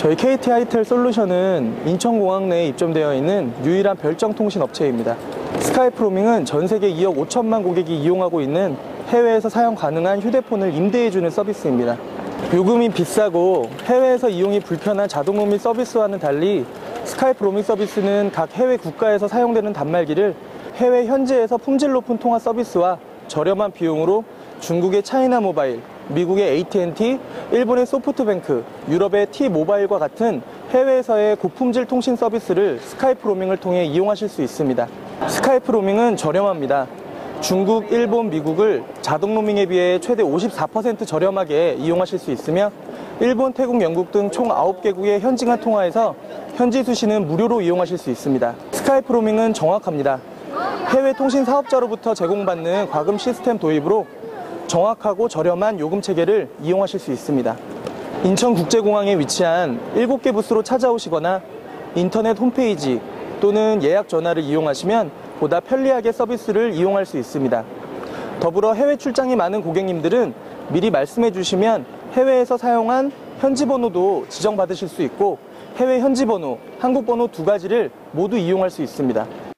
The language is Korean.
저희 KT 하이텔 솔루션은 인천공항 내에 입점되어 있는 유일한 별정 통신 업체입니다. 스카이프 로밍은 전 세계 2억 5천만 고객이 이용하고 있는 해외에서 사용 가능한 휴대폰을 임대해주는 서비스입니다. 요금이 비싸고 해외에서 이용이 불편한 자동 로밍 서비스와는 달리 스카이프 로밍 서비스는 각 해외 국가에서 사용되는 단말기를 해외 현지에서 품질 높은 통화 서비스와 저렴한 비용으로 중국의 차이나 모바일, 미국의 AT&T, 일본의 소프트뱅크, 유럽의 T모바일과 같은 해외에서의 고품질 통신 서비스를 스카이프 로밍을 통해 이용하실 수 있습니다. 스카이프 로밍은 저렴합니다. 중국, 일본, 미국을 자동 로밍에 비해 최대 54% 저렴하게 이용하실 수 있으며 일본, 태국, 영국 등 총 9개국의 현지간 통화에서 현지 수신은 무료로 이용하실 수 있습니다. 스카이프 로밍은 정확합니다. 해외 통신 사업자로부터 제공받는 과금 시스템 도입으로 정확하고 저렴한 요금 체계를 이용하실 수 있습니다. 인천국제공항에 위치한 7개 부스로 찾아오시거나 인터넷 홈페이지 또는 예약 전화를 이용하시면 보다 편리하게 서비스를 이용할 수 있습니다. 더불어 해외 출장이 많은 고객님들은 미리 말씀해 주시면 해외에서 사용한 현지 번호도 지정받으실 수 있고 해외 현지 번호, 한국 번호 두 가지를 모두 이용할 수 있습니다.